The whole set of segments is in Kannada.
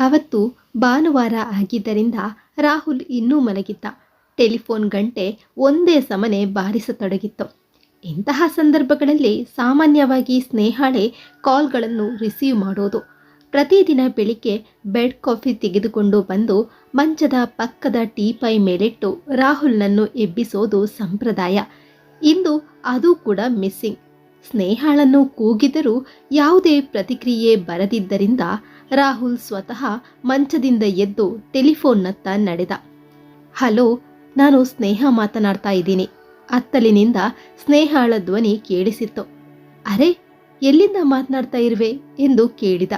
ಅವತ್ತು ಭಾನುವಾರ ಆಗಿದ್ದರಿಂದ ರಾಹುಲ್ ಇನ್ನೂ ಮಲಗಿದ್ದ. ಟೆಲಿಫೋನ್ ಗಂಟೆ ಒಂದೇ ಸಮನೆ ಬಾರಿಸತೊಡಗಿತ್ತು. ಇಂತಹ ಸಂದರ್ಭಗಳಲ್ಲಿ ಸಾಮಾನ್ಯವಾಗಿ ಸ್ನೇಹಾಳೆ ಕಾಲ್ಗಳನ್ನು ರಿಸೀವ್ ಮಾಡೋದು. ಪ್ರತಿದಿನ ಬೆಳಿಗ್ಗೆ ಬೆಡ್ ಕಾಫಿ ತೆಗೆದುಕೊಂಡು ಬಂದು ಮಂಚದ ಪಕ್ಕದ ಟೀಪೈ ಮೇಲಿಟ್ಟು ರಾಹುಲ್ನನ್ನು ಎಬ್ಬಿಸೋದು ಸಂಪ್ರದಾಯ. ಇಂದು ಅದು ಕೂಡ ಮಿಸ್ಸಿಂಗ್. ಸ್ನೇಹಾಳನ್ನು ಕೂಗಿದರೂ ಯಾವುದೇ ಪ್ರತಿಕ್ರಿಯೆ ಬರದಿದ್ದರಿಂದ ರಾಹುಲ್ ಸ್ವತಃ ಮಂಚದಿಂದ ಎದ್ದು ಟೆಲಿಫೋನ್ನತ್ತ ನಡೆದ. ಹಲೋ, ನಾನು ಸ್ನೇಹ ಮಾತನಾಡ್ತಾ ಇದ್ದೀನಿ. ಅತ್ತಲಿನಿಂದ ಸ್ನೇಹಾಳ ಧ್ವನಿ ಕೇಳಿಸಿತ್ತು. ಅರೆ, ಎಲ್ಲಿಂದ ಮಾತನಾಡ್ತಾ ಇರುವೆ ಎಂದು ಕೇಳಿದ.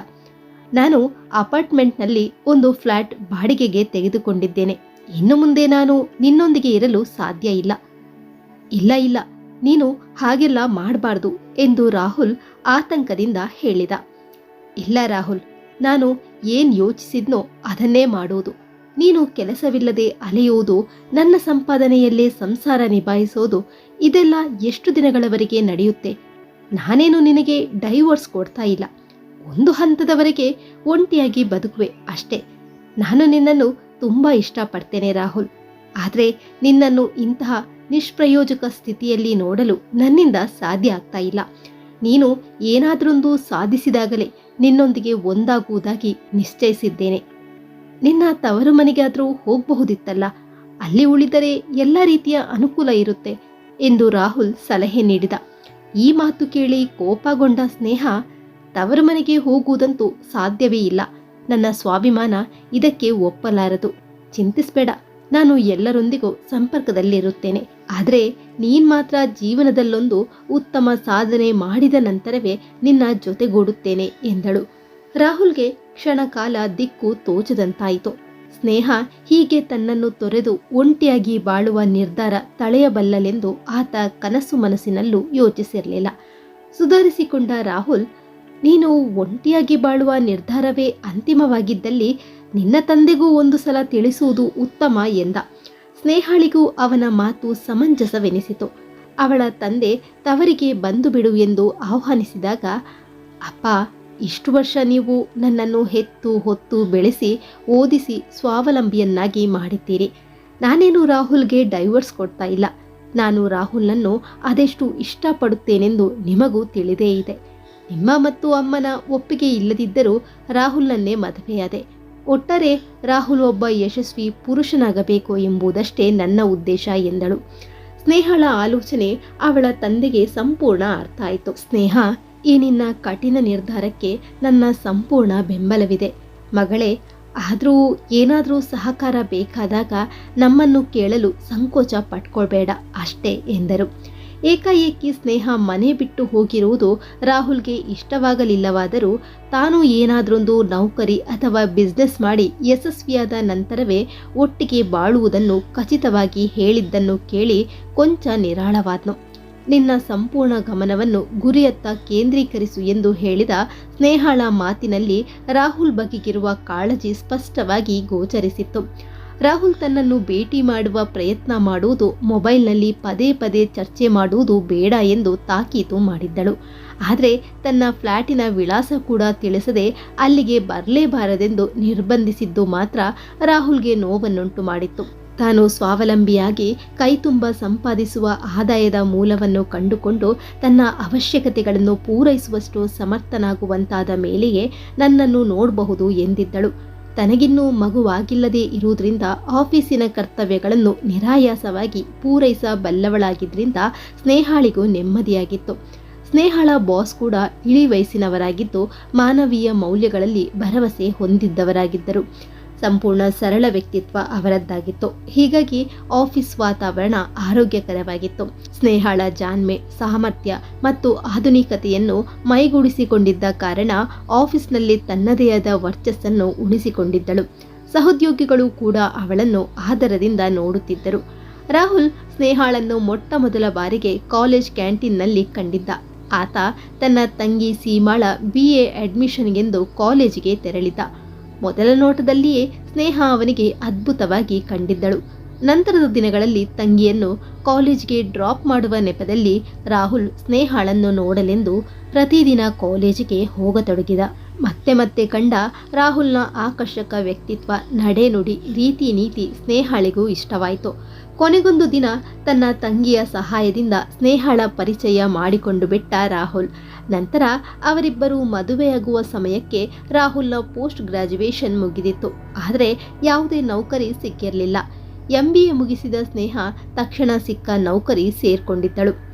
ನಾನು ಅಪಾರ್ಟ್ಮೆಂಟ್ನಲ್ಲಿ ಒಂದು ಫ್ಲ್ಯಾಟ್ ಬಾಡಿಗೆಗೆ ತೆಗೆದುಕೊಂಡಿದ್ದೇನೆ. ಇನ್ನು ಮುಂದೆ ನಾನು ನಿನ್ನೊಂದಿಗೆ ಇರಲು ಸಾಧ್ಯ ಇಲ್ಲ. ಇಲ್ಲ ಇಲ್ಲ. ನೀನು ಹಾಗೆಲ್ಲ ಮಾಡಬಾರ್ದು ಎಂದು ರಾಹುಲ್ ಆತಂಕದಿಂದ ಹೇಳಿದ. ಇಲ್ಲ ರಾಹುಲ್, ನಾನು ಏನ್ ಯೋಚಿಸಿದ್ನೋ ಅದನ್ನೇ ಮಾಡುವುದು ನೀನು ಕೆಲಸವಿಲ್ಲದೆ ಅಲೆಯುವುದು ನನ್ನ ಸಂಪಾದನೆಯಲ್ಲೇ ಸಂಸಾರ ನಿಭಾಯಿಸೋದು, ಇದೆಲ್ಲ ಎಷ್ಟು ದಿನಗಳವರೆಗೆ ನಡೆಯುತ್ತೆ? ನಾನೇನು ನಿನಗೆ ಡೈವೋರ್ಸ್ ಕೊಡ್ತಾ ಇಲ್ಲ. ಒಂದು ಹಂತದವರೆಗೆ ಒಂಟಿಯಾಗಿ ಬದುಕುವೆ ಅಷ್ಟೇ. ನಾನು ನಿನ್ನನ್ನು ತುಂಬ ಇಷ್ಟಪಡ್ತೇನೆ ರಾಹುಲ್. ಆದರೆ ನಿನ್ನನ್ನು ಇಂತಹ ನಿಷ್ಪ್ರಯೋಜಕ ಸ್ಥಿತಿಯಲ್ಲಿ ನೋಡಲು ನನ್ನಿಂದ ಸಾಧ್ಯ ಆಗ್ತಾ ಇಲ್ಲ. ನೀನು ಏನಾದರೊಂದು ಸಾಧಿಸಿದಾಗಲೇ ನಿನ್ನೊಂದಿಗೆ ಒಂದಾಗುವುದಾಗಿ ನಿಶ್ಚಯಿಸಿದ್ದೇನೆ. ನಿನ್ನ ತವರು ಮನೆಗಾದರೂ ಹೋಗಬಹುದಿತ್ತಲ್ಲ? ಅಲ್ಲಿ ಉಳಿದರೆ ಎಲ್ಲ ರೀತಿಯ ಅನುಕೂಲ ಇರುತ್ತೆ ಎಂದು ರಾಹುಲ್ ಸಲಹೆ ನೀಡಿದ. ಈ ಮಾತು ಕೇಳಿ ಕೋಪಗೊಂಡ ಸ್ನೇಹ, ತವರು ಮನೆಗೆ ಹೋಗುವುದಂತೂ ಸಾಧ್ಯವೇ ಇಲ್ಲ. ನನ್ನ ಸ್ವಾಭಿಮಾನ ಇದಕ್ಕೆ ಒಪ್ಪಲಾರದು. ಚಿಂತಿಸಬೇಡ, ನಾನು ಎಲ್ಲರೊಂದಿಗೂ ಸಂಪರ್ಕದಲ್ಲಿರುತ್ತೇನೆ. ಆದರೆ ನೀನು ಮಾತ್ರ ಜೀವನದಲ್ಲೊಂದು ಉತ್ತಮ ಸಾಧನೆ ಮಾಡಿದ ನಂತರವೇ ನಿನ್ನ ಜೊತೆಗೂಡುತ್ತೇನೆ ಎಂದಳು. ರಾಹುಲ್ಗೆ ಕ್ಷಣಕಾಲ ದಿಕ್ಕು ತೋಚದಂತಾಯಿತು. ಸ್ನೇಹ ಹೀಗೆ ತನ್ನನ್ನು ತೊರೆದು ಒಂಟಿಯಾಗಿ ಬಾಳುವ ನಿರ್ಧಾರ ತಳೆಯಬಲ್ಲಲೆಂದು ಆತ ಕನಸು ಮನಸ್ಸಿನಲ್ಲೂ ಯೋಚಿಸಿರಲಿಲ್ಲ. ಸುಧಾರಿಸಿಕೊಂಡ ರಾಹುಲ್, ನೀನು ಒಂಟಿಯಾಗಿ ಬಾಳುವ ನಿರ್ಧಾರವೇ ಅಂತಿಮವಾಗಿದ್ದಲ್ಲಿ ನಿನ್ನ ತಂದೆಗೂ ಒಂದು ಸಲ ತಿಳಿಸುವುದು ಉತ್ತಮ ಎಂದ. ಸ್ನೇಹಾಳಿಗೂ ಅವನ ಮಾತು ಸಮಂಜಸವೆನಿಸಿತು. ಅವಳ ತಂದೆ ತವರಿಗೆ ಬಂದು ಬಿಡು ಎಂದು ಆಹ್ವಾನಿಸಿದಾಗ, ಅಪ್ಪ, ಇಷ್ಟು ವರ್ಷ ನೀವು ನನ್ನನ್ನು ಹೆತ್ತು ಹೊತ್ತು ಬೆಳೆಸಿ ಓದಿಸಿ ಸ್ವಾವಲಂಬಿಯನ್ನಾಗಿ ಮಾಡಿದ್ದೀರಿ. ನಾನೇನು ರಾಹುಲ್ಗೆ ಡೈವರ್ಸ್ ಕೊಡ್ತಾ ಇಲ್ಲ. ನಾನು ರಾಹುಲ್ನನ್ನು ಅದೆಷ್ಟು ಇಷ್ಟಪಡುತ್ತೇನೆಂದು ನಿಮಗೂ ತಿಳಿದೇ ಇದೆ. ನಿಮ್ಮ ಮತ್ತು ಅಮ್ಮನ ಒಪ್ಪಿಗೆ ಇಲ್ಲದಿದ್ದರೂ ರಾಹುಲ್ನನ್ನೇ ಮದುವೆಯಾದೆ. ಒಟ್ಟಾರೆ ರಾಹುಲ್ ಒಬ್ಬ ಯಶಸ್ವಿ ಪುರುಷನಾಗಬೇಕು ಎಂಬುದಷ್ಟೇ ನನ್ನ ಉದ್ದೇಶ ಎಂದಳು. ಸ್ನೇಹಳ ಆಲೋಚನೆ ಅವಳ ತಂದೆಗೆ ಸಂಪೂರ್ಣ ಅರ್ಥ ಆಯಿತು. ಸ್ನೇಹ ಈ ನಿನ್ನ ಕಠಿಣ ನಿರ್ಧಾರಕ್ಕೆ ನನ್ನ ಸಂಪೂರ್ಣ ಬೆಂಬಲವಿದೆ. ಮಗಳೇ, ಆದರೂ ಏನಾದರೂ ಸಹಕಾರ ಬೇಕಾದಾಗ ನಮ್ಮನ್ನು ಕೇಳಲು ಸಂಕೋಚ ಪಟ್ಕೊಳ್ಬೇಡ ಅಷ್ಟೇ ಎಂದರು. ಏಕಾಏಕಿ ಸ್ನೇಹ ಮನೆ ಬಿಟ್ಟು ಹೋಗಿರುವುದು ರಾಹುಲ್ಗೆ ಇಷ್ಟವಾಗಲಿಲ್ಲವಾದರೂ ತಾನು ಏನಾದರೊಂದು ನೌಕರಿ ಅಥವಾ ಬಿಸ್ನೆಸ್ ಮಾಡಿ ಯಶಸ್ವಿಯಾದ ನಂತರವೇ ಒಟ್ಟಿಗೆ ಬಾಳುವುದನ್ನು ಖಚಿತವಾಗಿ ಹೇಳಿದ್ದನ್ನು ಕೇಳಿ ಕೊಂಚ ನಿರಾಳವಾದನು. ನಿನ್ನ ಸಂಪೂರ್ಣ ಗಮನವನ್ನು ಗುರಿಯತ್ತ ಕೇಂದ್ರೀಕರಿಸು ಎಂದು ಹೇಳಿದ ಸ್ನೇಹಾಳ ಮಾತಿನಲ್ಲಿ ರಾಹುಲ್ ಬಗೆಗಿರುವ ಕಾಳಜಿ ಸ್ಪಷ್ಟವಾಗಿ ಗೋಚರಿಸಿತ್ತು. ರಾಹುಲ್ ತನ್ನನ್ನು ಭೇಟಿ ಮಾಡುವ ಪ್ರಯತ್ನ ಮಾಡುವುದು, ಮೊಬೈಲ್ನಲ್ಲಿ ಪದೇ ಪದೇ ಚರ್ಚೆ ಮಾಡುವುದು ಬೇಡ ಎಂದು ತಾಕೀತು ಮಾಡಿದ್ದಳು. ಆದರೆ ತನ್ನ ಫ್ಲ್ಯಾಟಿನ ವಿಳಾಸ ಕೂಡ ತಿಳಿಸದೆ ಅಲ್ಲಿಗೆ ಬರಲೇಬಾರದೆಂದು ನಿರ್ಬಂಧಿಸಿದ್ದು ಮಾತ್ರ ರಾಹುಲ್ಗೆ ನೋವನ್ನುಂಟು ಮಾಡಿತ್ತು. ತಾನು ಸ್ವಾವಲಂಬಿಯಾಗಿ ಕೈತುಂಬ ಸಂಪಾದಿಸುವ ಆದಾಯದ ಮೂಲವನ್ನು ಕಂಡುಕೊಂಡು ತನ್ನ ಅವಶ್ಯಕತೆಗಳನ್ನು ಪೂರೈಸುವಷ್ಟು ಸಮರ್ಥನಾಗುವಂತಾದ ಮೇಲೆಯೇ ನನ್ನನ್ನು ನೋಡಬಹುದು ಎಂದಿದ್ದಳು. ತನಗಿನ್ನೂ ಮಗುವಾಗಿಲ್ಲದೆ ಇರುವುದರಿಂದ ಆಫೀಸಿನ ಕರ್ತವ್ಯಗಳನ್ನು ನಿರಾಯಾಸವಾಗಿ ಪೂರೈಸಬಲ್ಲವಳಾಗಿದ್ದರಿಂದ ಸ್ನೇಹಾಳಿಗೂ ನೆಮ್ಮದಿಯಾಗಿತ್ತು. ಸ್ನೇಹಳ ಬಾಸ್ ಕೂಡ ಇಳಿ ವಯಸ್ಸಿನವರಾಗಿದ್ದು ಮಾನವೀಯ ಮೌಲ್ಯಗಳಲ್ಲಿ ಭರವಸೆ ಹೊಂದಿದ್ದವರಾಗಿದ್ದರು. ಸಂಪೂರ್ಣ ಸರಳ ವ್ಯಕ್ತಿತ್ವ ಅವರದ್ದಾಗಿತ್ತು. ಹೀಗಾಗಿ ಆಫೀಸ್ ವಾತಾವರಣ ಆರೋಗ್ಯಕರವಾಗಿತ್ತು. ಸ್ನೇಹಳ ಜಾನ್ಮೆ ಸಾಮರ್ಥ್ಯ ಮತ್ತು ಆಧುನಿಕತೆಯನ್ನು ಮೈಗೂಡಿಸಿಕೊಂಡಿದ್ದ ಕಾರಣ ಆಫೀಸ್ನಲ್ಲಿ ತನ್ನದೇ ಆದ ವರ್ಚಸ್ಸನ್ನು ಉಳಿಸಿಕೊಂಡಿದ್ದಳು. ಸಹೋದ್ಯೋಗಿಗಳು ಕೂಡ ಅವಳನ್ನು ಆದರದಿಂದ ನೋಡುತ್ತಿದ್ದರು. ರಾಹುಲ್ ಸ್ನೇಹಾಳನ್ನು ಮೊಟ್ಟ ಮೊದಲ ಬಾರಿಗೆ ಕಾಲೇಜ್ ಕ್ಯಾಂಟೀನ್ನಲ್ಲಿ ಕಂಡಿದ್ದ. ಆತ ತನ್ನ ತಂಗಿ ಸೀಮಾಳ ಬಿ ಎ ಅಡ್ಮಿಷನ್ಗೆಂದು ಕಾಲೇಜಿಗೆ ತೆರಳಿದ್ದ. ಮೊದಲ ನೋಟದಲ್ಲಿಯೇ ಸ್ನೇಹ ಅವನಿಗೆ ಅದ್ಭುತವಾಗಿ ಕಂಡಿದ್ದಳು. ನಂತರದ ದಿನಗಳಲ್ಲಿ ತಂಗಿಯನ್ನು ಕಾಲೇಜ್ಗೆ ಡ್ರಾಪ್ ಮಾಡುವ ನೆಪದಲ್ಲಿ ರಾಹುಲ್ ಸ್ನೇಹಾಳನ್ನು ನೋಡಲೆಂದು ಪ್ರತಿದಿನ ಕಾಲೇಜಿಗೆ ಹೋಗತೊಡಗಿದ. ಮತ್ತೆ ಮತ್ತೆ ಕಂಡ ರಾಹುಲ್ನ ಆಕರ್ಷಕ ವ್ಯಕ್ತಿತ್ವ ನಡೆನುಡಿ ರೀತಿ ನೀತಿ ಸ್ನೇಹಾಳಿಗೂ ಇಷ್ಟವಾಯಿತು. ಕೊನೆಗೊಂದು ದಿನ ತನ್ನ ತಂಗಿಯ ಸಹಾಯದಿಂದ ಸ್ನೇಹಾಳ ಪರಿಚಯ ಮಾಡಿಕೊಂಡು ಬಿಟ್ಟ ರಾಹುಲ್ ನಂತರ ಅವರಿಬ್ಬರು ಮದುವೆಯಾಗುವ ಸಮಯಕ್ಕೆ ರಾಹುಲ್ನ ಪೋಸ್ಟ್ ಗ್ರಾಜ್ಯುವೇಷನ್ ಮುಗಿದಿತ್ತು. ಆದರೆ ಯಾವುದೇ ನೌಕರಿ ಸಿಕ್ಕಿರಲಿಲ್ಲ. ಎಂ ಮುಗಿಸಿದ ಸ್ನೇಹ ತಕ್ಷಣ ಸಿಕ್ಕ ನೌಕರಿ ಸೇರ್ಕೊಂಡಿದ್ದಳು.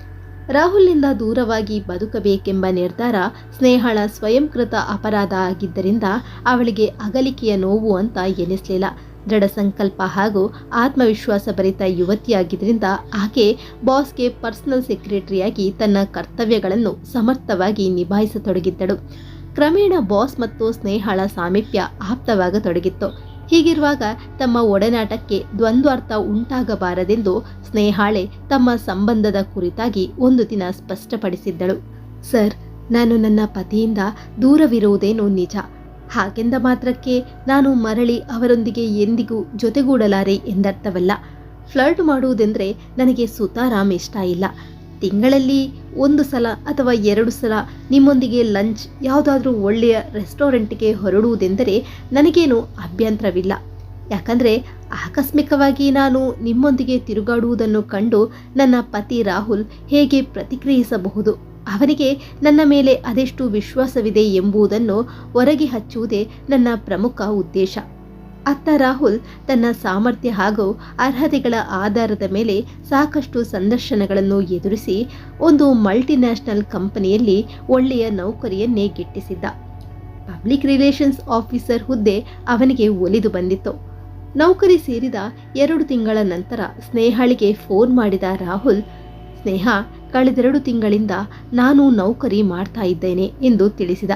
ರಾಹುಲ್ನಿಂದ ದೂರವಾಗಿ ಬದುಕಬೇಕೆಂಬ ನಿರ್ಧಾರ ಸ್ನೇಹಳ ಸ್ವಯಂಕೃತ ಅಪರಾಧ ಆಗಿದ್ದರಿಂದ ಅವಳಿಗೆ ಅಗಲಿಕೆಯ ನೋವು ಅಂತ ಎನಿಸಲಿಲ್ಲ. ದೃಢ ಸಂಕಲ್ಪ ಹಾಗೂ ಆತ್ಮವಿಶ್ವಾಸ ಭರಿತ ಯುವತಿಯಾಗಿದ್ದರಿಂದ ಆಕೆ ಬಾಸ್ಗೆ ಪರ್ಸನಲ್ ಸೆಕ್ರೆಟರಿಯಾಗಿ ತನ್ನ ಕರ್ತವ್ಯಗಳನ್ನು ಸಮರ್ಥವಾಗಿ ನಿಭಾಯಿಸತೊಡಗಿದ್ದಳು. ಕ್ರಮೇಣ ಬಾಸ್ ಮತ್ತು ಸ್ನೇಹಳ ಸಾಮೀಪ್ಯ ಆಪ್ತವಾಗತೊಡಗಿತ್ತು. ಹೀಗಿರುವಾಗ ತಮ್ಮ ಒಡನಾಟಕ್ಕೆ ದ್ವಂದ್ವಾರ್ಥ ಉಂಟಾಗಬಾರದೆಂದು ಸ್ನೇಹಾಳೆ ತಮ್ಮ ಸಂಬಂಧದ ಕುರಿತಾಗಿ ಒಂದು ದಿನ ಸ್ಪಷ್ಟಪಡಿಸಿದ್ದಳು. ಸರ್, ನಾನು ನನ್ನ ಪತಿಯಿಂದ ದೂರವಿರುವುದೇನು ನಿಜ. ಹಾಗೆಂದ ಮಾತ್ರಕ್ಕೆ ನಾನು ಮರಳಿ ಅವರೊಂದಿಗೆ ಎಂದಿಗೂ ಜೊತೆಗೂಡಲಾರೆ ಎಂದರ್ಥವಲ್ಲ. ಫ್ಲರ್ಟ್ ಮಾಡುವುದೆಂದರೆ ನನಗೆ ಸುತಾರಾಮ್ ಇಷ್ಟ ಇಲ್ಲ. ತಿಂಗಳಲ್ಲಿ ಒಂದು ಸಲ ಅಥವಾ ಎರಡು ಸಲ ನಿಮ್ಮೊಂದಿಗೆ ಲಂಚ್, ಯಾವುದಾದ್ರೂ ಒಳ್ಳೆಯ ರೆಸ್ಟೋರೆಂಟ್ಗೆ ಹೊರಡುವುದೆಂದರೆ ನನಗೇನು ಅಭ್ಯಂತರವಿಲ್ಲ. ಯಾಕಂದರೆ ಆಕಸ್ಮಿಕವಾಗಿ ನಾನು ನಿಮ್ಮೊಂದಿಗೆ ತಿರುಗಾಡುವುದನ್ನು ಕಂಡು ನನ್ನ ಪತಿ ರಾಹುಲ್ ಹೇಗೆ ಪ್ರತಿಕ್ರಿಯಿಸಬಹುದು? ಅವನಿಗೆ ನನ್ನ ಮೇಲೆ ಅದೆಷ್ಟು ವಿಶ್ವಾಸವಿದೆ ಎಂಬುದನ್ನು ಹೊರಗೆ ಹಚ್ಚುವುದೇ ನನ್ನ ಪ್ರಮುಖ ಉದ್ದೇಶ. ಅತ್ತ ರಾಹುಲ್ ತನ್ನ ಸಾಮರ್ಥ್ಯ ಹಾಗೂ ಅರ್ಹತೆಗಳ ಆಧಾರದ ಮೇಲೆ ಸಾಕಷ್ಟು ಸಂದರ್ಶನಗಳನ್ನು ಎದುರಿಸಿ ಒಂದು ಮಲ್ಟಿನ್ಯಾಷನಲ್ ಕಂಪನಿಯಲ್ಲಿ ಒಳ್ಳೆಯ ನೌಕರಿಯನ್ನೇ ಗಿಟ್ಟಿಸಿದ್ದ. ಪಬ್ಲಿಕ್ ರಿಲೇಷನ್ಸ್ ಆಫೀಸರ್ ಹುದ್ದೆ ಅವನಿಗೆ ಒಲಿದು ಬಂದಿತ್ತು. ನೌಕರಿ ಸೇರಿದ ಎರಡು ತಿಂಗಳ ನಂತರ ಸ್ನೇಹಾಳಿಗೆ ಫೋನ್ ಮಾಡಿದ ರಾಹುಲ್ ಸ್ನೇಹ, ಕಳೆದೆರಡು ತಿಂಗಳಿಂದ ನಾನು ನೌಕರಿ ಮಾಡ್ತಾ ಇದ್ದೇನೆ ಎಂದು ತಿಳಿಸಿದ.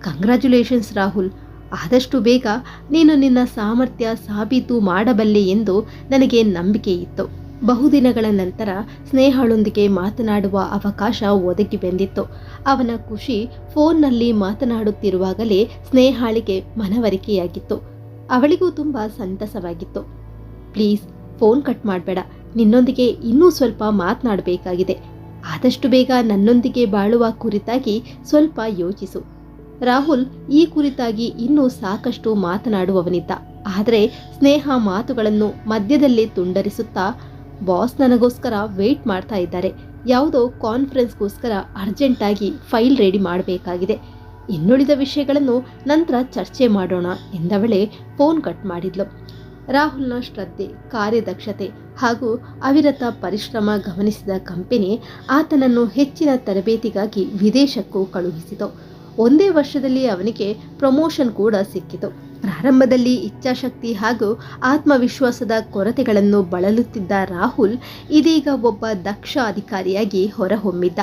ಕಂಗ್ರ್ಯಾಚುಲೇಷನ್ಸ್ ರಾಹುಲ್ ಆದಷ್ಟು ಬೇಗ ನೀನು ನಿನ್ನ ಸಾಮರ್ಥ್ಯ ಸಾಬೀತು ಮಾಡಬಲ್ಲೆ ಎಂದು ನನಗೆ ನಂಬಿಕೆ ಇತ್ತು. ಬಹುದಿನಗಳ ನಂತರ ಸ್ನೇಹಳೊಂದಿಗೆ ಮಾತನಾಡುವ ಅವಕಾಶ ಒದಗಿ ಬಂದಿತ್ತು. ಅವನ ಖುಷಿ ಫೋನ್ನಲ್ಲಿ ಮಾತನಾಡುತ್ತಿರುವಾಗಲೇ ಸ್ನೇಹಾಳಿಗೆ ಮನವರಿಕೆಯಾಗಿತ್ತು. ಅವಳಿಗೂ ತುಂಬ ಸಂತಸವಾಗಿತ್ತು. ಪ್ಲೀಸ್ ಫೋನ್ ಕಟ್ ಮಾಡಬೇಡ. ನಿನ್ನೊಂದಿಗೆ ಇನ್ನೂ ಸ್ವಲ್ಪ ಮಾತನಾಡಬೇಕಾಗಿದೆ. ಆದಷ್ಟು ಬೇಗ ನನ್ನೊಂದಿಗೆ ಬಾಳುವ ಕುರಿತಾಗಿ ಸ್ವಲ್ಪ ಯೋಚಿಸು. ರಾಹುಲ್ ಈ ಕುರಿತಾಗಿ ಇನ್ನೂ ಸಾಕಷ್ಟು ಮಾತನಾಡುವವನಿದ್ದ. ಆದರೆ ಸ್ನೇಹ ಮಾತುಗಳನ್ನು ಮಧ್ಯದಲ್ಲಿ ತುಂಡರಿಸುತ್ತಾ ಬಾಸ್ ನನಗೋಸ್ಕರ ವೆಯ್ಟ್ ಮಾಡ್ತಾ ಇದ್ದಾರೆ. ಯಾವುದೋ ಕಾನ್ಫರೆನ್ಸ್ಗೋಸ್ಕರ ಅರ್ಜೆಂಟಾಗಿ ಫೈಲ್ ರೆಡಿ ಮಾಡಬೇಕಾಗಿದೆ. ಇನ್ನುಳಿದ ವಿಷಯಗಳನ್ನು ನಂತರ ಚರ್ಚೆ ಮಾಡೋಣ ಎಂದವಳೆ ಫೋನ್ ಕಟ್ ಮಾಡಿದ್ಲು. ರಾಹುಲ್ನ ಶ್ರದ್ಧೆ ಕಾರ್ಯದಕ್ಷತೆ ಹಾಗೂ ಅವಿರತ ಪರಿಶ್ರಮ ಗಮನಿಸಿದ ಕಂಪೆನಿ ಆತನನ್ನು ಹೆಚ್ಚಿನ ತರಬೇತಿಗಾಗಿ ವಿದೇಶಕ್ಕೂ ಕಳುಹಿಸಿತು. ಒಂದೇ ವರ್ಷದಲ್ಲಿ ಅವನಿಗೆ ಪ್ರಮೋಷನ್ ಕೂಡ ಸಿಕ್ಕಿತು. ಪ್ರಾರಂಭದಲ್ಲಿ ಇಚ್ಛಾಶಕ್ತಿ ಹಾಗೂ ಆತ್ಮವಿಶ್ವಾಸದ ಕೊರತೆಗಳನ್ನು ಬಳಲುತ್ತಿದ್ದ ರಾಹುಲ್ ಇದೀಗ ಒಬ್ಬ ದಕ್ಷ ಅಧಿಕಾರಿಯಾಗಿ ಹೊರಹೊಮ್ಮಿದ್ದ.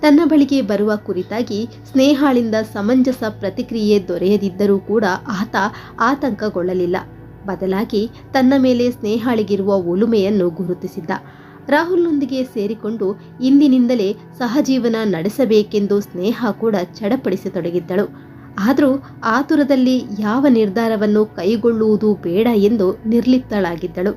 ತನ್ನ ಬಳಿಗೆ ಬರುವ ಕುರಿತಾಗಿ ಸ್ನೇಹಾಳಿಂದ ಸಮಂಜಸ ಪ್ರತಿಕ್ರಿಯೆ ದೊರೆಯದಿದ್ದರೂ ಕೂಡ ಆತ ಆತಂಕಗೊಳ್ಳಲಿಲ್ಲ. ಬದಲಾಗಿ ತನ್ನ ಮೇಲೆ ಸ್ನೇಹಾಳಿಗಿರುವ ಒಲುಮೆಯನ್ನು ಗುರುತಿಸಿದ್ದ. ರಾಹುಲ್ನೊಂದಿಗೆ ಸೇರಿಕೊಂಡು ಇಂದಿನಿಂದಲೇ ಸಹಜೀವನ ನಡೆಸಬೇಕೆಂದು ಸ್ನೇಹ ಕೂಡ ಚಡಪಡಿಸತೊಡಗಿದ್ದಳು. ಆದರೂ ಆತುರದಲ್ಲಿ ಯಾವ ನಿರ್ಧಾರವನ್ನು ಕೈಗೊಳ್ಳುವುದು ಬೇಡ ಎಂದು ನಿರ್ಲಿಪ್ತಳಾಗಿದ್ದಳು.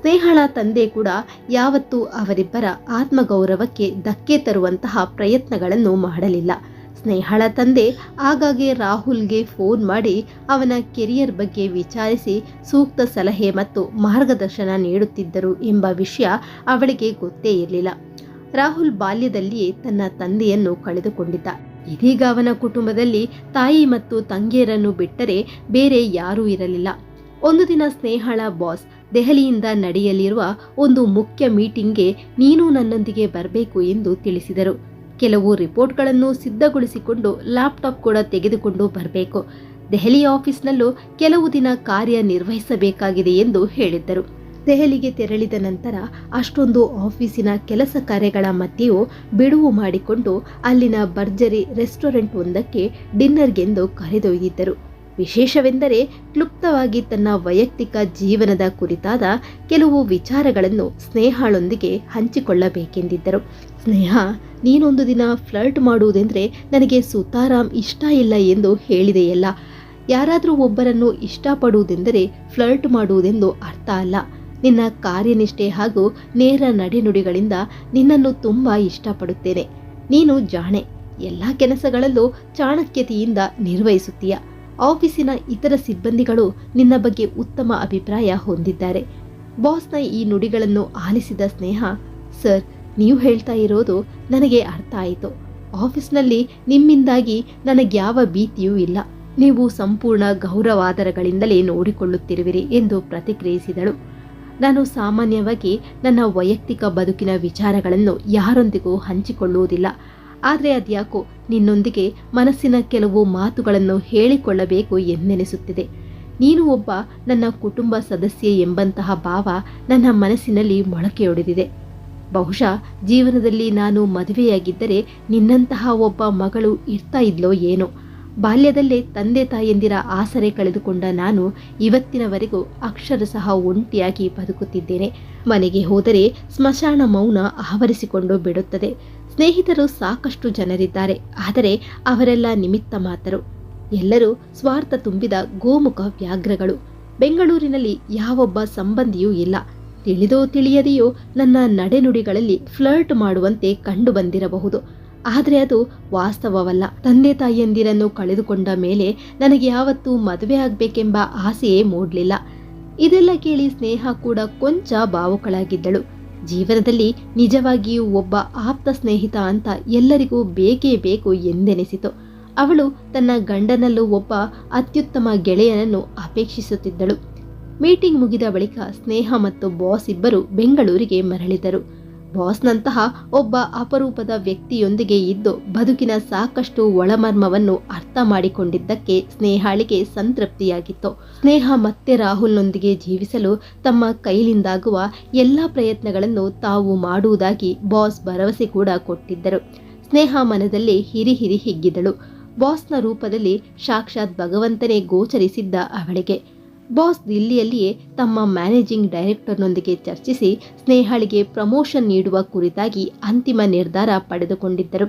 ಸ್ನೇಹಳ ತಂದೆ ಕೂಡ ಯಾವತ್ತೂ ಅವರಿಬ್ಬರ ಆತ್ಮಗೌರವಕ್ಕೆ ಧಕ್ಕೆ ತರುವಂತಹ ಪ್ರಯತ್ನಗಳನ್ನು ಮಾಡಲಿಲ್ಲ. ಸ್ನೇಹಳ ತಂದೆ. ಆಗಾಗ್ಗೆ ರಾಹುಲ್ಗೆ ಫೋನ್ ಮಾಡಿ ಅವನ ಕೆರಿಯರ್ ಬಗ್ಗೆ ವಿಚಾರಿಸಿ ಸೂಕ್ತ ಸಲಹೆ ಮತ್ತು ಮಾರ್ಗದರ್ಶನ ನೀಡುತ್ತಿದ್ದರು ಎಂಬ ವಿಷಯ ಅವಳಿಗೆ ಗೊತ್ತೇ ಇರಲಿಲ್ಲ. ರಾಹುಲ್ ಬಾಲ್ಯದಲ್ಲಿಯೇ ತನ್ನ ತಂದೆಯನ್ನು ಕಳೆದುಕೊಂಡಿದ್ದ. ಇದೀಗ ಅವನ ಕುಟುಂಬದಲ್ಲಿ ತಾಯಿ ಮತ್ತು ತಂಗಿಯರನ್ನು ಬಿಟ್ಟರೆ ಬೇರೆ ಯಾರೂ ಇರಲಿಲ್ಲ. ಒಂದು ದಿನ ಸ್ನೇಹಳ ಬಾಸ್ ದೆಹಲಿಯಿಂದ ನಡೆಯಲಿರುವ ಒಂದು ಮುಖ್ಯ ಮೀಟಿಂಗ್ಗೆ ನೀನು ನನ್ನೊಂದಿಗೆ ಬರಬೇಕು ಎಂದು ತಿಳಿಸಿದರು. ಕೆಲವು ರಿಪೋರ್ಟ್ಗಳನ್ನು ಸಿದ್ಧಗೊಳಿಸಿಕೊಂಡು ಲ್ಯಾಪ್ಟಾಪ್ ಕೂಡ ತೆಗೆದುಕೊಂಡು ಬರಬೇಕು. ದೆಹಲಿ ಆಫೀಸ್ನಲ್ಲೂ ಕೆಲವು ದಿನ ಕಾರ್ಯ ನಿರ್ವಹಿಸಬೇಕಾಗಿದೆ ಎಂದು ಹೇಳಿದ್ದರು. ದೆಹಲಿಗೆ ತೆರಳಿದ ನಂತರ ಅಷ್ಟೊಂದು ಆಫೀಸಿನ ಕೆಲಸ ಕಾರ್ಯಗಳ ಮಧ್ಯೆಯೂ ಬಿಡುವು ಮಾಡಿಕೊಂಡು ಅಲ್ಲಿನ ಭರ್ಜರಿ ರೆಸ್ಟೋರೆಂಟ್ ಒಂದಕ್ಕೆ ಡಿನ್ನರ್ಗೆಂದು ಕರೆದೊಯ್ದಿದ್ದರು ವಿಶೇಷವೆಂದರೆ ಕ್ಲುಪ್ತವಾಗಿ ತನ್ನ ವೈಯಕ್ತಿಕ ಜೀವನದ ಕುರಿತಾದ ಕೆಲವು ವಿಚಾರಗಳನ್ನು ಸ್ನೇಹಾಳೊಂದಿಗೆ ಹಂಚಿಕೊಳ್ಳಬೇಕೆಂದಿದ್ದರು. ಸ್ನೇಹ, ನೀನೊಂದು ದಿನ ಫ್ಲರ್ಟ್ ಮಾಡುವುದೆಂದರೆ ನನಗೆ ಸುತಾರಾಮ್ ಇಷ್ಟ ಇಲ್ಲ ಎಂದು ಹೇಳಿದೆಯಲ್ಲ. ಯಾರಾದರೂ ಒಬ್ಬರನ್ನು ಇಷ್ಟಪಡುವುದೆಂದರೆ ಫ್ಲರ್ಟ್ ಮಾಡುವುದೆಂದು ಅರ್ಥ ಅಲ್ಲ. ನಿನ್ನ ಕಾರ್ಯನಿಷ್ಠೆ ಹಾಗೂ ನೇರ ನಡೆನುಡಿಗಳಿಂದ ನಿನ್ನನ್ನು ತುಂಬ ಇಷ್ಟಪಡುತ್ತೇನೆ. ನೀನು ಜಾಣೆ. ಎಲ್ಲ ಕೆಲಸಗಳಲ್ಲೂ ಚಾಣಕ್ಯತೆಯಿಂದ ನಿರ್ವಹಿಸುತ್ತೀಯ. ಆಫೀಸಿನ ಇತರ ಸಿಬ್ಬಂದಿಗಳು ನಿನ್ನ ಬಗ್ಗೆ ಉತ್ತಮ ಅಭಿಪ್ರಾಯ ಹೊಂದಿದ್ದಾರೆ. ಬಾಸ್ನ ಈ ನುಡಿಗಳನ್ನು ಆಲಿಸಿದ ಸ್ನೇಹ, ಸರ್, ನೀವು ಹೇಳ್ತಾ ಇರೋದು ನನಗೆ ಅರ್ಥ ಆಯಿತು. ಆಫೀಸ್ನಲ್ಲಿ ನಿಮ್ಮಿಂದಾಗಿ ನನಗ್ಯಾವ ಭೀತಿಯೂ ಇಲ್ಲ. ನೀವು ಸಂಪೂರ್ಣ ಗೌರವಾದರಗಳಿಂದಲೇ ನೋಡಿಕೊಳ್ಳುತ್ತಿರುವಿರಿ ಎಂದು ಪ್ರತಿಕ್ರಿಯಿಸಿದಳು. ನಾನು ಸಾಮಾನ್ಯವಾಗಿ ನನ್ನ ವೈಯಕ್ತಿಕ ಬದುಕಿನ ವಿಚಾರಗಳನ್ನು ಯಾರೊಂದಿಗೂ ಹಂಚಿಕೊಳ್ಳುವುದಿಲ್ಲ. ಆದರೆ ಅದ್ಯಾಕೋ ನಿನ್ನೊಂದಿಗೆ ಮನಸ್ಸಿನ ಕೆಲವು ಮಾತುಗಳನ್ನು ಹೇಳಿಕೊಳ್ಳಬೇಕು ಎಂದೆನಿಸುತ್ತಿದೆ ನೀನು ಒಬ್ಬ ನನ್ನ ಕುಟುಂಬ ಸದಸ್ಯೆ ಎಂಬಂತಹ ಭಾವ ನನ್ನ ಮನಸ್ಸಿನಲ್ಲಿ ಮೊಳಕೆಯೊಡೆದಿದೆ. ಬಹುಶಃ ಜೀವನದಲ್ಲಿ ನಾನು ಮದುವೆಯಾಗಿದ್ದರೆ ನಿನ್ನಂತಹ ಒಬ್ಬ ಮಗಳು ಇರ್ತಾ ಇದ್ಲೋ ಏನೋ. ಬಾಲ್ಯದಲ್ಲೇ ತಂದೆ ತಾಯಂದಿರ ಆಸರೆ ಕಳೆದುಕೊಂಡ ನಾನು ಇವತ್ತಿನವರೆಗೂ ಅಕ್ಷರ ಸಹ ಒಂಟಿಯಾಗಿ ಬದುಕುತ್ತಿದ್ದೇನೆ. ಮನೆಗೆ ಹೋದರೆ ಸ್ಮಶಾನ ಮೌನ ಆವರಿಸಿಕೊಂಡು ಬಿಡುತ್ತದೆ. ಸ್ನೇಹಿತರು ಸಾಕಷ್ಟು ಜನರಿದ್ದಾರೆ. ಆದರೆ ಅವರೆಲ್ಲ ನಿಮಿತ್ತ ಮಾತರು. ಎಲ್ಲರೂ ಸ್ವಾರ್ಥ ತುಂಬಿದ ಗೋಮುಖ ವ್ಯಾಘ್ರಗಳು. ಬೆಂಗಳೂರಿನಲ್ಲಿ ಯಾವೊಬ್ಬ ಸಂಬಂಧಿಯೂ ಇಲ್ಲ. ತಿಳಿದೋ ತಿಳಿಯದೆಯೋ ನನ್ನ ನಡೆನುಡಿಗಳಲ್ಲಿ ಫ್ಲರ್ಟ್ ಮಾಡುವಂತೆ ಕಂಡುಬಂದಿರಬಹುದು ಆದರೆ ಅದು ವಾಸ್ತವವಲ್ಲ. ತಂದೆ ತಾಯಿಯಂದಿರನ್ನು ಕಳೆದುಕೊಂಡ ಮೇಲೆ ನನಗೆ ಯಾವತ್ತೂ ಮದುವೆ ಆಗಬೇಕೆಂಬ ಆಸೆಯೇ ಮೂಡಲಿಲ್ಲ. ಇದೆಲ್ಲ ಕೇಳಿ ಸ್ನೇಹ ಕೂಡ ಕೊಂಚ ಭಾವುಕಳಾಗಿದ್ದಳು ಜೀವನದಲ್ಲಿ ನಿಜವಾಗಿಯೂ ಒಬ್ಬ ಆಪ್ತ ಸ್ನೇಹಿತ ಅಂತ ಎಲ್ಲರಿಗೂ ಬೇಕೇ ಬೇಕು ಎಂದೆನಿಸಿತು. ಅವಳು ತನ್ನ ಗಂಡನಲ್ಲೂ ಒಬ್ಬ ಅತ್ಯುತ್ತಮ ಗೆಳೆಯನನ್ನು ಅಪೇಕ್ಷಿಸುತ್ತಿದ್ದಳು. ಮೀಟಿಂಗ್ ಮುಗಿದ ಬಳಿಕ ಸ್ನೇಹ ಮತ್ತು ಬಾಸ್ ಇಬ್ಬರು ಬೆಂಗಳೂರಿಗೆ ಮರಳಿದರು. ಬಾಸ್ನಂತಹ ಒಬ್ಬ ಅಪರೂಪದ ವ್ಯಕ್ತಿಯೊಂದಿಗೆ ಇದ್ದು ಬದುಕಿನ ಸಾಕಷ್ಟು ಒಳಮರ್ಮವನ್ನು ಅರ್ಥ ಮಾಡಿಕೊಂಡಿದ್ದಕ್ಕೆ ಸ್ನೇಹಾಳಿಗೆ ಸಂತೃಪ್ತಿಯಾಗಿತ್ತು. ಸ್ನೇಹ ಮತ್ತೆ ರಾಹುಲ್ನೊಂದಿಗೆ ಜೀವಿಸಲು ತಮ್ಮ ಕೈಲಿಂದಾಗುವ ಎಲ್ಲ ಪ್ರಯತ್ನಗಳನ್ನು ತಾವು ಮಾಡುವುದಾಗಿ ಬಾಸ್ ಭರವಸೆ ಕೂಡ ಕೊಟ್ಟಿದ್ದರು. ಸ್ನೇಹ ಮನದಲ್ಲಿ ಹಿರಿ ಹಿರಿ ಹಿಗ್ಗಿದಳು. ಬಾಸ್ನ ರೂಪದಲ್ಲಿ ಸಾಕ್ಷಾತ್ ಭಗವಂತನೇ ಗೋಚರಿಸಿದ್ದ ಅವಳಿಗೆ. ಬಾಸ್ ದಿಲ್ಲಿಯಲ್ಲಿಯೇ ತಮ್ಮ ಮ್ಯಾನೇಜಿಂಗ್ ಡೈರೆಕ್ಟರ್ನೊಂದಿಗೆ ಚರ್ಚಿಸಿ ಸ್ನೇಹಳಿಗೆ ಪ್ರಮೋಷನ್ ನೀಡುವ ಕುರಿತಾಗಿ ಅಂತಿಮ ನಿರ್ಧಾರ ಪಡೆದುಕೊಂಡಿದ್ದರು.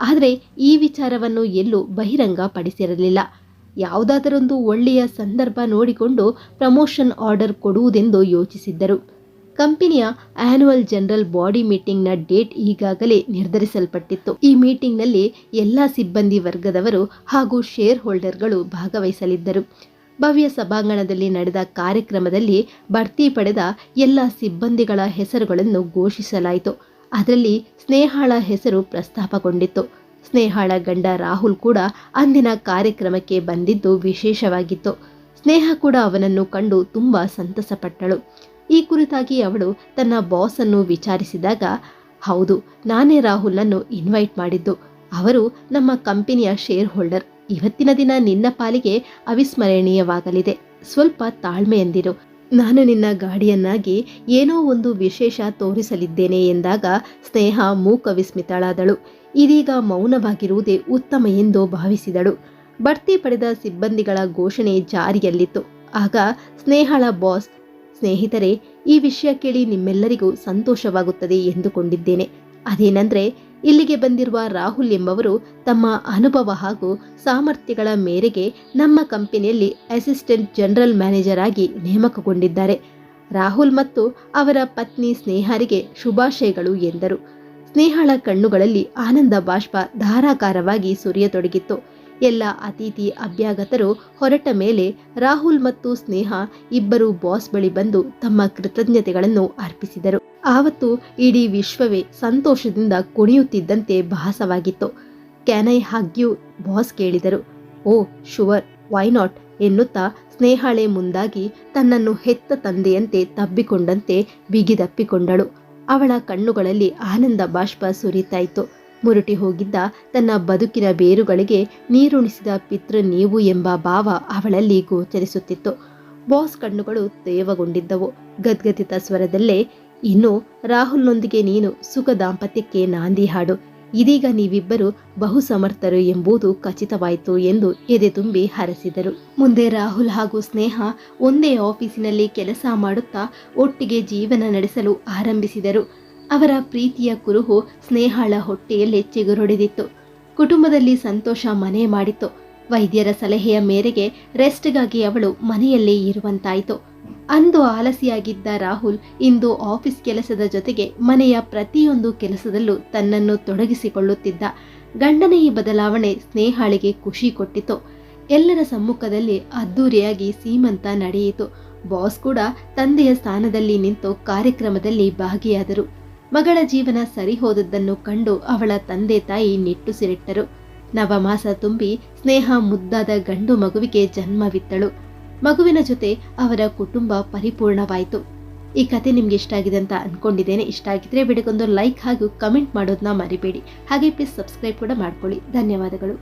ಆದರೆ ಈ ವಿಚಾರವನ್ನು ಎಲ್ಲೂ ಬಹಿರಂಗಪಡಿಸಿರಲಿಲ್ಲ. ಯಾವುದಾದರೊಂದು ಒಳ್ಳೆಯ ಸಂದರ್ಭ ನೋಡಿಕೊಂಡು ಪ್ರಮೋಷನ್ ಆರ್ಡರ್ ಕೊಡುವುದೆಂದು ಯೋಚಿಸಿದ್ದರು. ಕಂಪನಿಯ ಆನ್ಯುವಲ್ ಜನರಲ್ ಬಾಡಿ ಮೀಟಿಂಗ್ನ ಡೇಟ್ ಈಗಾಗಲೇ ನಿರ್ಧರಿಸಲ್ಪಟ್ಟಿತ್ತು. ಈ ಮೀಟಿಂಗ್ನಲ್ಲಿ ಎಲ್ಲ ಸಿಬ್ಬಂದಿ ವರ್ಗದವರು ಹಾಗೂ ಶೇರ್ ಹೋಲ್ಡರ್ಗಳು ಭಾಗವಹಿಸಲಿದ್ದರು. ಭವ್ಯ ಸಭಾಂಗಣದಲ್ಲಿ ನಡೆದ ಕಾರ್ಯಕ್ರಮದಲ್ಲಿ ಬಡ್ತಿ ಪಡೆದ ಎಲ್ಲ ಸಿಬ್ಬಂದಿಗಳ ಹೆಸರುಗಳನ್ನು ಘೋಷಿಸಲಾಯಿತು. ಅದರಲ್ಲಿ ಸ್ನೇಹಾಳ ಹೆಸರು ಪ್ರಸ್ತಾಪಗೊಂಡಿತ್ತು. ಸ್ನೇಹಾಳ ಗಂಡ ರಾಹುಲ್ ಕೂಡ ಅಂದಿನ ಕಾರ್ಯಕ್ರಮಕ್ಕೆ ಬಂದಿದ್ದು ವಿಶೇಷವಾಗಿತ್ತು. ಸ್ನೇಹ ಕೂಡ ಅವನನ್ನು ಕಂಡು ತುಂಬ ಸಂತಸಪಟ್ಟಳು. ಈ ಕುರಿತಾಗಿ ಅವಳು ತನ್ನ ಬಾಸ್ ಅನ್ನು ವಿಚಾರಿಸಿದಾಗ, ಹೌದು, ನಾನೇ ರಾಹುಲ್ನನ್ನು ಇನ್ವೈಟ್ ಮಾಡಿದ್ದು. ಅವರು ನಮ್ಮ ಕಂಪನಿಯ ಶೇರ್ ಹೋಲ್ಡರ್ ಇವತ್ತಿನ ದಿನ ನಿನ್ನ ಪಾಲಿಗೆ ಅವಿಸ್ಮರಣೀಯವಾಗಲಿದೆ. ಸ್ವಲ್ಪ ತಾಳ್ಮೆಯಂದಿರು ನಾನು ನಿನ್ನ ಗಾಡಿಯನ್ನಾಗಿ ಏನೋ ಒಂದು ವಿಶೇಷ ತೋರಿಸಲಿದ್ದೇನೆ ಎಂದಾಗ ಸ್ನೇಹ ಮೂಕ ವಿಸ್ಮಿತಳಾದಳು ಇದೀಗ ಮೌನವಾಗಿರುವುದೇ ಉತ್ತಮ ಎಂದು ಭಾವಿಸಿದಳು. ಬಡ್ತಿ ಪಡೆದ ಸಿಬ್ಬಂದಿಗಳ ಘೋಷಣೆ ಜಾರಿಯಲ್ಲಿತ್ತು. ಆಗ ಸ್ನೇಹಳ ಬಾಸ್, ಸ್ನೇಹಿತರೆ, ಈ ವಿಷಯ ಕೇಳಿ ನಿಮ್ಮೆಲ್ಲರಿಗೂ ಸಂತೋಷವಾಗುತ್ತದೆ ಎಂದುಕೊಂಡಿದ್ದೇನೆ. ಅದೇನೆಂದ್ರೆ ಇಲ್ಲಿಗೆ ಬಂದಿರುವ ರಾಹುಲ್ ಎಂಬವರು ತಮ್ಮ ಅನುಭವ ಹಾಗೂ ಸಾಮರ್ಥ್ಯಗಳ ಮೇರೆಗೆ ನಮ್ಮ ಕಂಪನಿಯಲ್ಲಿ ಅಸಿಸ್ಟೆಂಟ್ ಜನರಲ್ ಮ್ಯಾನೇಜರ್ ಆಗಿ ನೇಮಕಗೊಂಡಿದ್ದಾರೆ. ರಾಹುಲ್ ಮತ್ತು ಅವರ ಪತ್ನಿ ಸ್ನೇಹರಿಗೆ ಶುಭಾಶಯಗಳು ಎಂದರು. ಸ್ನೇಹಳ ಕಣ್ಣುಗಳಲ್ಲಿ ಆನಂದ ಬಾಷ್ಪ ಧಾರಾಕಾರವಾಗಿ ಸುರಿಯತೊಡಗಿತ್ತು. ಎಲ್ಲ ಅತಿಥಿ ಅಭ್ಯಾಗತರು ಹೊರಟ ಮೇಲೆ ರಾಹುಲ್ ಮತ್ತು ಸ್ನೇಹ ಇಬ್ಬರು ಬಾಸ್ ಬಳಿ ಬಂದು ತಮ್ಮ ಕೃತಜ್ಞತೆಗಳನ್ನು ಅರ್ಪಿಸಿದರು. ಆವತ್ತು ಇಡೀ ವಿಶ್ವವೇ ಸಂತೋಷದಿಂದ ಕುಣಿಯುತ್ತಿದ್ದಂತೆ ಭಾಸವಾಗಿತ್ತು. Can I hug you boss ಕೇಳಿದರು, ಓ, ಶುವರ್, ವೈ ನಾಟ್? ಎನ್ನುತ್ತಾ ಸ್ನೇಹಾಳೆ ಮುಂದಾಗಿ ತನ್ನನ್ನು ಹೆತ್ತ ತಂದೆಯಂತೆ ತಬ್ಬಿಕೊಂಡಂತೆ ಬಿಗಿದಪ್ಪಿಕೊಂಡಳು. ಅವಳ ಕಣ್ಣುಗಳಲ್ಲಿ ಆನಂದ ಬಾಷ್ಪ ಸುರಿತಾಯಿತು. ಮುರುಟಿ ಹೋಗಿದ್ದ ತನ್ನ ಬದುಕಿನ ಬೇರುಗಳಿಗೆ ನೀರುಣಿಸಿದ ಪಿತೃ ನೀವು ಎಂಬ ಭಾವ ಅವಳಲ್ಲಿ ಗೋಚರಿಸುತ್ತಿತ್ತು. ಬಾಸ್ ಕಣ್ಣುಗಳು ತೇವಗೊಂಡಿದ್ದವು. ಗದ್ಗದಿತ ಸ್ವರದಲ್ಲೇ ಇನ್ನು ರಾಹುಲ್ನೊಂದಿಗೆ ನೀನು ಸುಖ ದಾಂಪತ್ಯಕ್ಕೆ ನಾಂದಿ ಹಾಡು. ಇದೀಗ ನೀವಿಬ್ಬರು ಬಹು ಸಮರ್ಥರು ಎಂಬುದು ಖಚಿತವಾಯಿತು ಎಂದು ಎದೆ ತುಂಬಿ ಹರಸಿದರು. ಮುಂದೆ ರಾಹುಲ್ ಹಾಗೂ ಸ್ನೇಹ ಒಂದೇ ಆಫೀಸಿನಲ್ಲಿ ಕೆಲಸ ಮಾಡುತ್ತಾ ಒಟ್ಟಿಗೆ ಜೀವನ ನಡೆಸಲು ಆರಂಭಿಸಿದರು. ಅವರ ಪ್ರೀತಿಯ ಕುರುಹು ಸ್ನೇಹಾಳ ಹೊಟ್ಟೆಯಲ್ಲಿ ಚಿಗುರೊಡೆದಿತ್ತು. ಕುಟುಂಬದಲ್ಲಿ ಸಂತೋಷ ಮನೆ ಮಾಡಿತ್ತು. ವೈದ್ಯರ ಸಲಹೆಯ ಮೇರೆಗೆ ರೆಸ್ಟ್ಗಾಗಿ ಅವಳು ಮನೆಯಲ್ಲೇ ಇರುವಂತಾಯಿತು. ಅಂದು ಆಲಸಿಯಾಗಿದ್ದ ರಾಹುಲ್ ಇಂದು ಆಫೀಸ್ ಕೆಲಸದ ಜೊತೆಗೆ ಮನೆಯ ಪ್ರತಿಯೊಂದು ಕೆಲಸದಲ್ಲೂ ತನ್ನನ್ನು ತೊಡಗಿಸಿಕೊಳ್ಳುತ್ತಿದ್ದ. ಗಂಡನ ಈ ಬದಲಾವಣೆ ಸ್ನೇಹಾಳಿಗೆ ಖುಷಿ ಕೊಟ್ಟಿತು. ಎಲ್ಲರ ಸಮ್ಮುಖದಲ್ಲಿ ಅದ್ದೂರಿಯಾಗಿ ಸೀಮಂತ ನಡೆಯಿತು. ಬಾಸ್ ಕೂಡ ತಂದೆಯ ಸ್ಥಾನದಲ್ಲಿ ನಿಂತು ಕಾರ್ಯಕ್ರಮದಲ್ಲಿ ಭಾಗಿಯಾದರು. ಮಗಳ ಜೀವನ ಸರಿ ಹೋದದ್ದನ್ನು ಕಂಡು ಅವಳ ತಂದೆ ತಾಯಿ ನಿಟ್ಟುಸಿರಿಟ್ಟರು ನವಮಾಸ ತುಂಬಿ ಸ್ನೇಹ ಮುದ್ದಾದ ಗಂಡು ಮಗುವಿಗೆ ಜನ್ಮವಿತ್ತಳು. ಮಗುವಿನ ಜೊತೆ ಅವರ ಕುಟುಂಬ ಪರಿಪೂರ್ಣವಾಯಿತು. ಈ ಕತೆ ನಿಮ್ಗೆ ಇಷ್ಟ ಆಗಿದೆ ಅಂತ ಅನ್ಕೊಂಡಿದ್ದೇನೆ. ಇಷ್ಟ ಆಗಿದ್ರೆ ವಿಡಿಯೋಗೊಂದು ಲೈಕ್ ಹಾಗೂ ಕಮೆಂಟ್ ಮಾಡೋದನ್ನ ಮರಿಬೇಡಿ. ಹಾಗೆ ಪ್ಲೀಸ್ ಸಬ್ಸ್ಕ್ರೈಬ್ ಕೂಡ ಮಾಡ್ಕೊಳ್ಳಿ. ಧನ್ಯವಾದಗಳು.